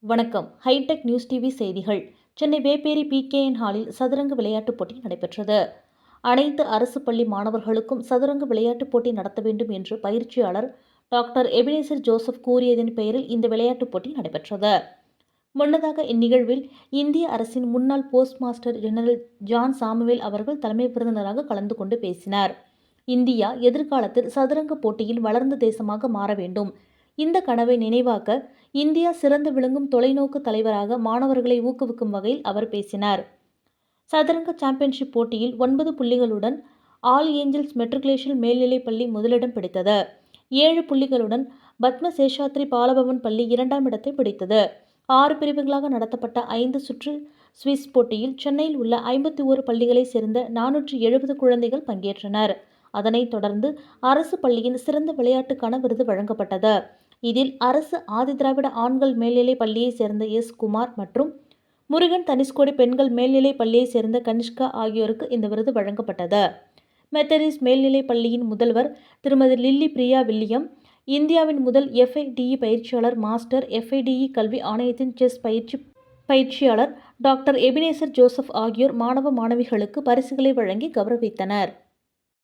வணக்கம். Hitech news TV செய்திகள். Chennai Vepery PKN ஹாலில் சதுரங்க விளையாட்டுப் போட்டி நடைபெற்றது. அனைத்து அரசு பள்ளி மாணவர்களுக்கும் சதுரங்க விளையாட்டுப் போட்டி நடத்த வேண்டும் என்று பயிற்சியாளர் டாக்டர் எபினேசர் ஜோசப் கூறியதன் பெயரில் இந்த விளையாட்டுப் போட்டி நடைபெற்றது. முன்னதாக இந்நிகழ்வில் இந்திய அரசின் முன்னாள் postmaster general John Samuel அவர்கள் தலைமை விருந்தினராக கலந்து கொண்டு பேசினார். இந்தியா எதிர்காலத்தில் சதுரங்க போட்டியில் வளர்ந்த தேசமாக மாற வேண்டும். இந்த கனவை நினைவாக்க இந்தியா சிறந்து விளங்கும் தொலைநோக்கு தலைவராக மாணவர்களை ஊக்குவிக்கும் வகையில் அவர் பேசினார். சதுரங்க சாம்பியன்ஷிப் போட்டியில் ஒன்பது புள்ளிகளுடன் ஆல் ஏஞ்சல்ஸ் மெட்ரிகுலேஷன் மேல்நிலைப் பள்ளி முதலிடம் பிடித்தது. ஏழு புள்ளிகளுடன் பத்ம சேஷாத்ரி பாலபவன் பள்ளி இரண்டாம் இடத்தை பிடித்தது. ஆறு பிரிவுகளாக நடத்தப்பட்ட ஐந்து சுற்று ஸ்விஸ் போட்டியில் சென்னையில் உள்ள ஐம்பத்தி ஓரு பள்ளிகளைச் சேர்ந்த நானூற்றி எழுபது குழந்தைகள் பங்கேற்றனர். அதனைத் தொடர்ந்து அரசு பள்ளியின் சிறந்த விளையாட்டுக்கான விருது வழங்கப்பட்டது. இதில் அரசு ஆதிதிராவிட ஆண்கள் மேல்நிலைப் பள்ளியைச் சேர்ந்த எஸ். குமார் மற்றும் முருகன் தனிஷ்கோடி பெண்கள் மேல்நிலைப் பள்ளியைச் சேர்ந்த கனிஷ்கா ஆகியோருக்கு இந்த விருது வழங்கப்பட்டது. மெத்தடிஸ் மேல்நிலைப் பள்ளியின் முதல்வர் திருமதி லில்லி பிரியா வில்லியம் இந்தியாவின் முதல் எஃப்ஐடிஇ பயிற்சியாளர் மாஸ்டர் எஃப்ஐடிஇ கல்வி ஆணையத்தின் செஸ் பயிற்சி பயிற்சியாளர் டாக்டர் எபினேசர் ஜோசப் ஆகியோர் மாணவ மாணவிகளுக்கு பரிசுகளை வழங்கி கௌரவித்தனர்.